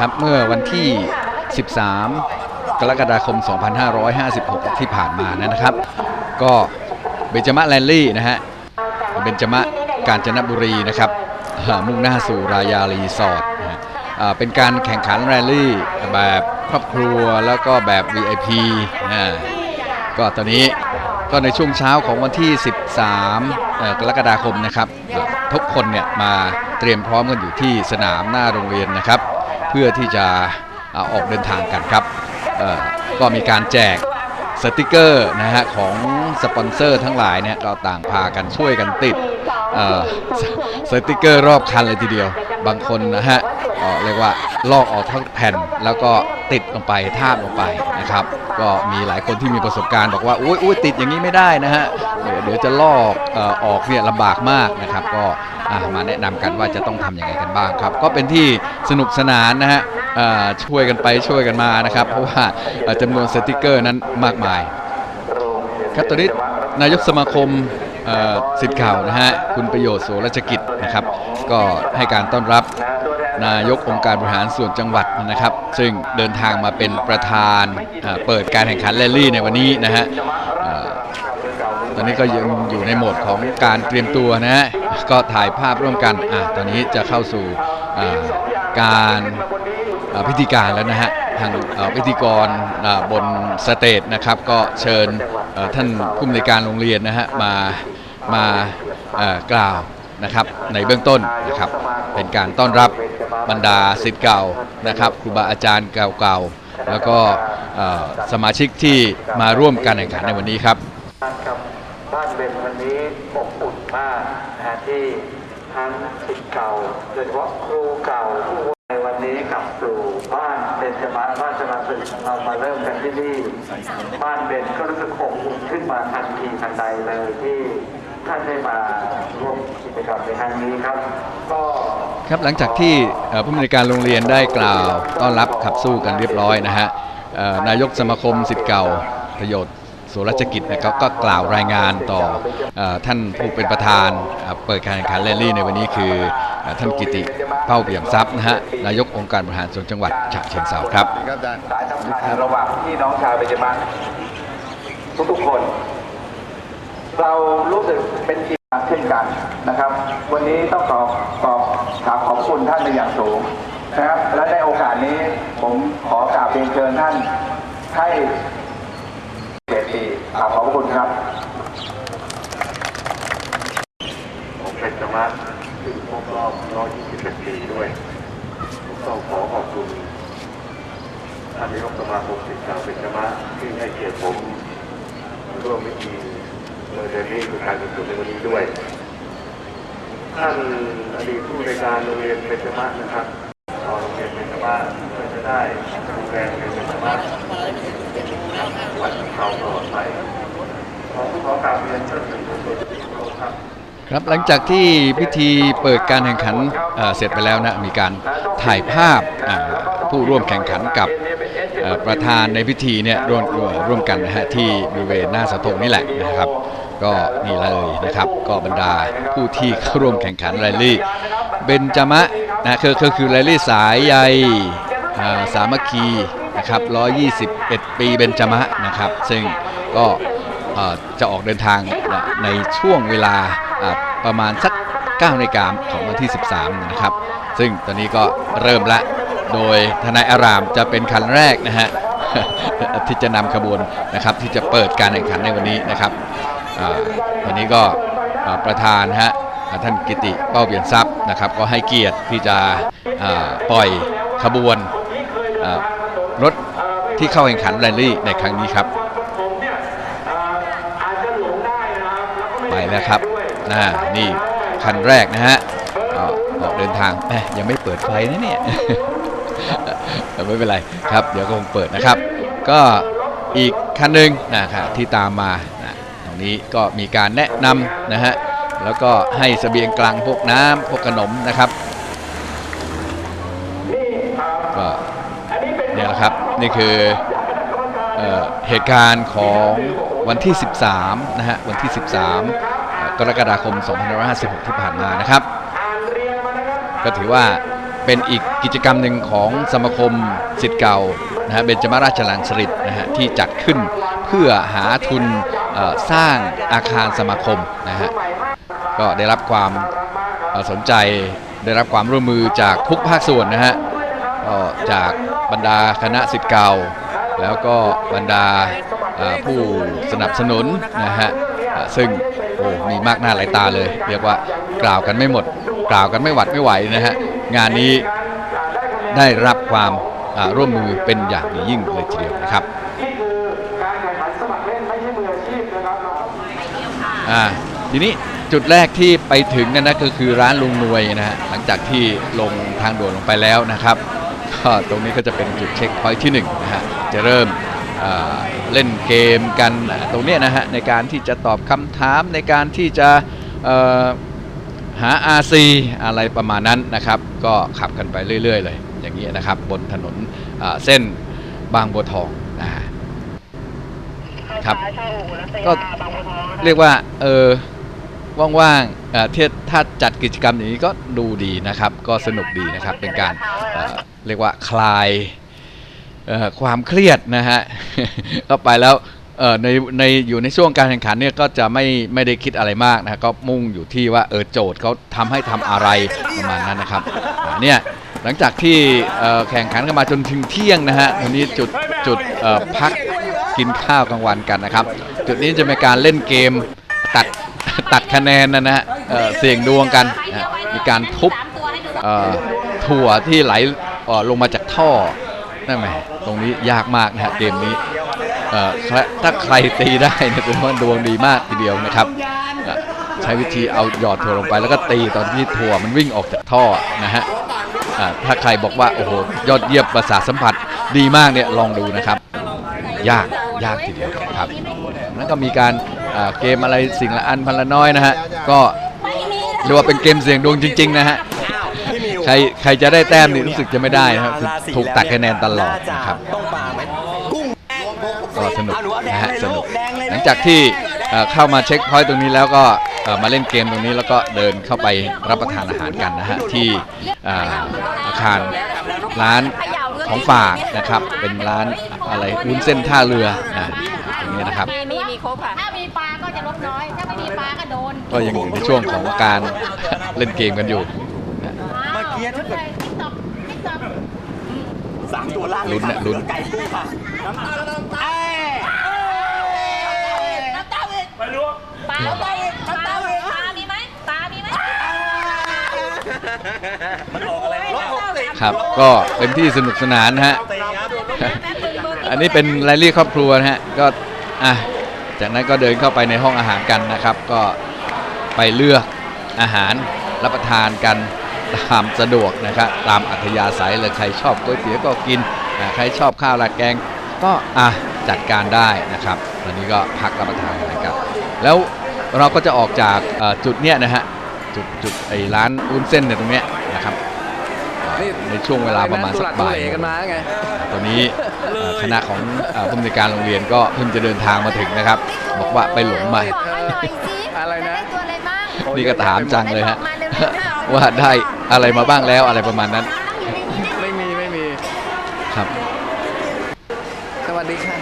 ครับเมื่อวันที่ 13 กรกฎาคม 2556 ที่ผ่านมานะครับ ก็เบญจมะแลนลี่นะฮะเบญจมะกาญจนบุรีนะครับมุ่งหน้าสู่รายารีสอร์ทเป็นการแข่งขันแรลลี่แบบครอบครัวแล้วก็แบบ VIP นะก็ตอนนี้ก็ในช่วงเช้าของวันที่ 13 กรกฎาคมนะครับ ทุกคนเนี่ยมาเตรียมพร้อมกันอยู่ที่สนามหน้าโรงเรียนนะครับ เพื่อที่จะอ่าออกเดินทางกันครับก็มีการแจกสติกเกอร์นะฮะของสปอนเซอร์ทั้งหลายเนี่ยก็ต่างพากันช่วยกันติดสติกเกอร์รอบคันเลยทีเดียว บางคนนะฮะเเรียกว่าลอกออกทั้งแผ่นแล้วก็ติดลงไปทาบลงไปนะครับ ก็มีหลายคนที่มีประสบการณ์บอกว่าอุ้ยอุ้ยติดอย่างนี้ไม่ได้นะฮะเดี๋ยวจะลอกออกเนี่ยลำบากมากนะครับ ก็ มาแนะนำกันว่าจะต้องทำยังไงกันบ้างครับ ก็เป็นที่สนุกสนานนะฮะช่วยกันไปช่วยกันมานะครับ เพราะว่าจำนวนสติกเกอร์นั้นมากมาย ครับตอนนี้นายกสมาคมสิทธิ์เก่านะฮะคุณประโยชน์โสรัชกิจนะครับ ก็ให้การต้อนรับนายกองค์การบริหารส่วนจังหวัดนะครับ ซึ่งเดินทางมาเป็นประธานเปิดการแข่งขันแรลลี่ในวันนี้นะฮะตอนนี้ก็ยังอยู่ในโหมดของการเตรียมตัวนะฮะ ก็ถ่ายภาพร่วมกันอะตอนนี้จะเข้าสู่การพิธีการแล้วนะฮะทางพิธีกรบนสเตจนะครับ ก็เชิญท่านผู้อำนวยการโรงเรียนนะฮะมามากล่าวนะครับในเบื้องต้นนะครับเป็นการต้อนรับบรรดาสิทธิ์เก่านะครับครูบาอาจารย์เก่าๆ แล้วก็สมาชิกที่มาร่วมการแข่งขันในวันนี้ครับบ้านเบนวันนี้อบอุ่นมาก ที่ทั้งสิทธิ์เก่าโดยเฉพาะครูเก่าผู้ในวันนี้กลับสู่บ้านเบนจมาบ้านสมาสึกเรามาเริ่มกันที่นี่ บ้านเบนก็รู้สึกอบอุ่นขึ้นมาทันทีทันใดเลยที่ท่านได้มาร่วมกิจกรรมในครั้งนี้ครับ ก็ครับหลังจากที่ผู้อำนวยการโรงเรียนได้กล่าวต้อนรับขับสู้กันเรียบร้อยนะฮะนายกสมาคมสิทธิ์เก่าประโยชน์ โสรจกิจนะครับก็กล่าวรายงานต่ออท่านผู้เป็นประธานเปิดการแข่งขันแรลลี่ในวันนี้คืออท่านกิติเป้าเปี่ยมทรัพย์นะฮะนายกองค์การบริหารส่วนจังหวัดฉะเชิงเทราครับสายสัมพันธ์ระหว่างพี่น้องชาวเบญจมาศทุกๆคน เรารู้สึกเป็นเกียรติเช่นกันนะครับ วันนี้ต้องขอขอบกราบขอบคุณท่านเป็นอย่างสูงนะครับและในโอกาสนี้ผมขอกราบเรียนเชิญท่านให้ เวทีขอบคุณครับผมเป็นสมาร์ทถึงครบรอบ121ปีด้วยผมต้องขอขอบคุณท่านนายกสมาคมสิทธิ์เก่าเป็นสมาร์ทที่ให้เกียรติผมร่วมพิธีเปิดเดือนนี้คือการกุศลในวันนี้ด้วยท่านอดีตผู้ในการโรงเรียนเป็นสมาร์ทนะครับโรงเรียนเป็นสมาร์ทเพื่อจะได้ดูแลโรงเรียนเป็นสมาร์ทวัน เขาตลอดไปขอขอกราบเรียนท่านผู้บริหารครับครับหลังจากที่พิธีเปิดการแข่งขันเเสร็จไปแล้วนะมีการถ่ายภาพผู้ร่วมแข่งขันกับประธานในพิธีเนี่ยร่วมร่วมกันนะฮะที่บริเวณหน้าสาธงนี่แหละนะครับ ก็นี่เลยนะครับ ก็บรรดาผู้ที่เข้าร่วมแข่งขันแรลลี่เบนจมะนะคือคือคือแรลลี่สายใยอ่สามัคคี นะครับ 121 ปีเบนจมะนะครับ ซึ่งก็จะออกเดินทางในช่วงเวลาประมาณสัก9นาฬิกาของวันที่ 13 นะครับ ซึ่งตอนนี้ก็เริ่มละ โดยทนายอารามจะเป็นคันแรกนะฮะที่จะนำขบวนนะครับที่จะเปิดการแข่งขันในวันนี้นะครับวันนี้ก็ประธานฮะท่านกิติเป้าเปลี่ยนทรัพย์นะครับ ก็ให้เกียรติที่จะปล่อยขบวน รถที่เข้าแข่งขันแรลลี่ในครั้งนี้ครับไปแล้วครับน,นี่คันแรกนะฮะออกเดินทางแหมยังไม่เปิดไฟนะเนี่ยแต่ไม่เป็นไรครับ เดี๋ยวก็คงเปิดนะครับ ก็อีกคันหนึ่งนะครับที่ตามมาตรงนี้ก็มีการแนะนำนะฮะแล้วก็ให้เสบียงกลางพวกน้ำพวกขนมนะครับก็เนี่ยแหละครับ นี่คือเอเหตุการณ์ของวันที่ 13 นะฮะ วันที่ 13 กรกฎาคม 2556 ที่ผ่านมานะครับ ก็ถือว่าเป็นอีกกิจกรรมหนึ่งของสมาคมสิทธิ์เก่านะฮะเบญจมาราชลังสฤษฎนะฮะที่จัดขึ้นเพื่อหาทุนสร้างอาคารสมาคมนะฮะก็ได้รับความสนใจได้รับความร่วมมือจากทุกภาคส่วนนะฮะก็จาก บรรดาคณะสิทธิ์เก่า แล้วก็บรรดาผู้สนับสนุนนะฮะซึ่งโอ้มีมากหน้าหลายตาเลย เรียกว่ากล่าวกันไม่หมด กล่าวกันไม่หวัดไม่ไหวนะฮะงานนี้ได้รับความร่วมมือเป็นอย่างยิ่งเลยทีเดียวนะครับนี่คือการข่งขันสมัครเล่นไม่ใช่มืออาชีพนะครับน้องอ่าทีนี้จุดแรกที่ไปถึงนั่นนะก็คือร้านลุงนวยนะฮะหลังจากที่ลงทางด่วนลงไปแล้วนะครับ ก็ตรงนี้ก็จะเป็นจุดเช็คพอยท์ที่หนึ่งนะฮะจะเริ่มเล่นเกมกันตรงนี้นะฮะในการที่จะตอบคำถามในการที่จะเอ่อหา RC อะไรประมาณนั้นนะครับ ก็ขับกันไปเรื่อย ๆ เลย อย่างนี้นะครับ บนถนนเส้นบางบัวทองนะครับก็เรียกว่าเออว่างๆเอ่อที่ถ้าจัดกิจกรรมอย่างนี้ก็ดูดีนะครับ ก็สนุกดีนะครับเป็นการ เรียกว่าคลายความเครียดนะฮะก็ไปแล้วในในอยู่ในช่วงการแข่งขันเนี่ยก็จะไม่ไม่ได้คิดอะไรมากนะก็มุ่งอยู่ที่ว่าเออโจทย์เขาทำให้ทำอะไรประมาณนั้นนะครับเนี่ยหลังจากที่แข่งขันกันมาจนถึงเที่ยงนะฮะวันนี้จุดจุดพักกินข้าวกลางวันกันนะครับ จุดนี้จะเป็นการเล่นเกมตัดตัดคะแนนนะฮะเสี่ยงดวงกัน มีการทุบถั่วที่ไหล ลงมาจากท่อนั่นแหมตรงนี้ยากมากนะฮะเกมนี้ถ้าใครตีได้เนี่ยถือว่าดวงดีมากทีเดียวนะครับ ใช้วิธีเอาหยอดถั่วลงไป แล้วก็ตีตอนที่ถั่วมันวิ่งออกจากท่อนะฮะถ้าใครบอกว่าโอ้โหยอดเยี่ยมประสาสัมผัสดีมากเนี่ยลองดูนะครับ ยากยากทีเดียวครับแล้วก็มีการเกมอะไรสิ่งละอันพันละน้อยนะฮะก็เรียกว่าเป็นเกมเสี่ยงดวงจริง ๆ นะฮะ รใครจะได้แต้มนี่รู้สึกจะไม่ได้นะครับคือถูกตัดคะแนนตลอดนะครับต้องปลาไหมกุ้งก็สนุกเอาหนูเอาแดงนะฮะเลยสลูนุกกแดงเลยหลังจากที่เอ่อเข้ามาเช็คพอยต์ตรงนี้แล้วก็เอ่อมาเล่นเกมตรงนี้แล้วก็เดินเข้าไปรับประทานอาหารกันนะฮะที่อ่าอาคารร้านของฝากนะครับ เป็นร้านอะไรวุ้นเส้นท่าเรือนะตรงนี้นะครับมีมีมีครบค่ะถ้ามีปลาก็จะลดน้อย ถ้าไม่มีปลาก็โดนก็ยังอยู่ในช่วงของการเล่นเกมกันอยู่นะ เมื่อกี้ถ้าเกิด ติ๊กต็อกติ๊กต็อก สาม ตัวล่างลุ้นค่ะน่ะลุ้น ไก่กุ้งค่ะน้ำตาลน้ำตาลน้ำเต้าอีกปลาน้ำเต้าอีกน้ำเต้าอีกปลามีไหมปลามีไหมมันออกอะไรรถหกสิบครับ ก็เต็มที่สนุกสนานนะฮะอันนี้เป็นแรลลี่ครอบครัวนะฮะ ก็อะจากนั้นก็เดินเข้าไปในห้องอาหารกันนะครับ ก็ไปเลือกอาหารรับประทานกัน ตามสะดวกนะครับตามอัธยาศัยเลยใครชอบก๋วยเตี๋ยวก็กินอะใครชอบข้าวราดแกงก็อะจัดการได้นะครับตอนนี้ก็พักรับประทานกันครับแล้วเราก็จะออกจากเอ่อจุดเนี้ยนะฮะจุดจุดไอ้ร้านอุ้นเส้นเนี่ยตรงเนี้ยนะครับเอ่อในช่วงเวลาประมาณสักบ่ายโมงตอนนี้เอ่อคณะของเอ่อผู้อำนวยการโรงเรียนก็เพิ่งจะเดินทางมาถึงนะครับ บอกว่าไปหลงมาบอกมาหน่อยสิอะไรนะด้ตัวอะไรบ้างนี่ก็ถามจังเลยฮะบอกมาเร็ วๆนะว่าได้อะไรมาบ้างแล้วอะไรประมาณนั้น ไม่มีไม่มีครับสวัสดีค่ะ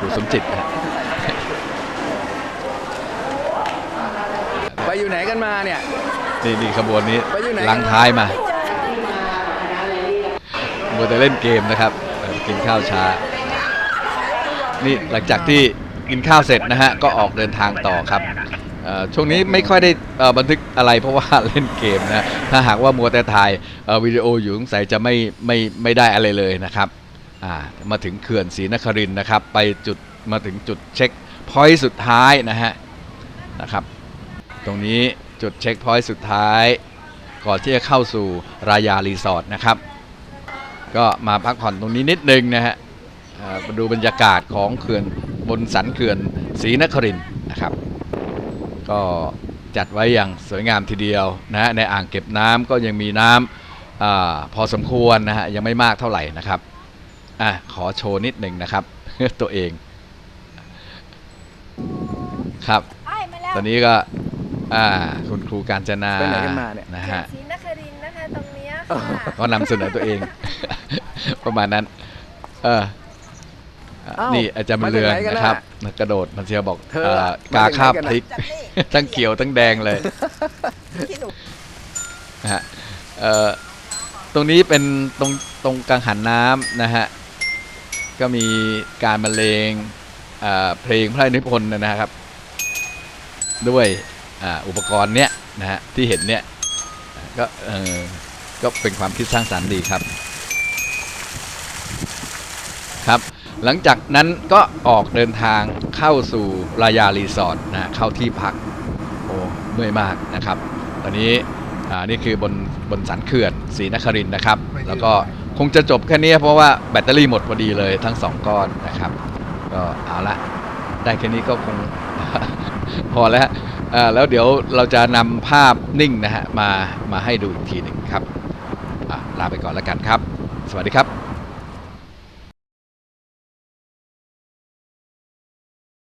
ครูสมจิตนะฮะไปอยู่ไหนกันมาเนี่ย นี่นี่ขบวนนี้ไปอยู่ไหนลังท้ายมามัวแต่เล่นเกมนะครับเอ่อกินข้าวช้า นี่หลังจากที่กินข้าวเสร็จนะฮะก็ออกเดินทางต่อครับเอ่อ ช่วงนี้ไม่ค่อยได้บันทึกอะไรเพราะว่าเล่นเกมนะ ถ้าหากว่ามัวแต่ถ่ายวิดีโออยู่สงสัยจะไม่ไม่ไม่ได้อะไรเลยนะครับมาถึงเขื่อนศรีนครินทร์นะครับ ไปจุดมาถึงจุดเช็คพอยต์สุดท้ายนะฮะนะครับ ตรงนี้จุดเช็คพอยต์สุดท้าย ก่อนที่จะเข้าสู่รายารีสอร์ทนะครับ ก็มาพักผ่อนตรงนี้นิดนึงนะฮะมาดูบรรยากาศของเขื่อนบนสันเขื่อนศรีนครินทร์นะครับ ก็จัดไว้อย่างสวยงามทีเดียวนะฮะในอ่างเก็บน้ำก็ยังมีน้ำอาพอสมควรนะฮะยังไม่มากเท่าไหร่นะครับอะขอโชว์นิดหนึ่งนะครับ ตัวเองครับไอ้มาแล้วตอนนี้ก็อ่าคุณครูการจนาไปไหนกันมาเนี่ยนะฮะศรีนครินทร์นะคะตรงก็นำเสนอตัวเอง ประมาณนั้น เออ อะอ้าวนี่อาจารย์บุญเรืองมาจากไหนกันนะครับน่ะกระโดดมันเชียวบอกเธอเอ่ออะกามาจากไหนคาบกันน่ะพริกทั้งเขียวทั้งแดงเลยนะฮะเอ่อตรงนี้เป็นตรงตรงกังหันน้ำนะฮะ ก็มีการบรรเลงเอ่อเพลงพระราชนิพนธ์นะครับ ด้วยอ่าอุปกรณ์เนี้ยนะฮะที่เห็นเนี้ยก็เออก็เป็นความคิดสร้างสรรค์ดีครับ ครับ หลังจากนั้นก็ออกเดินทางเข้าสู่รายารีสอร์ทนะเข้าที่พักโอ้เหนื่อยมากนะครับ ตอนนี้อ่านี่คือบนบนสันเขื่อนศรีนครินทร์นะครับ แล้วก็คงจะจบแค่นี้เพราะว่าแบตเตอรี่หมดพอดีเลยทั้งสองก้อนนะครับก็เอาละได้แค่นี้ก็คงพอแล้วอ่าแล้วเดี๋ยวเราจะนำภาพนิ่งนะฮะมามาให้ดูอีกทีหนึ่งครับอะลาไปก่อนแล้วกันครับ สวัสดีครับ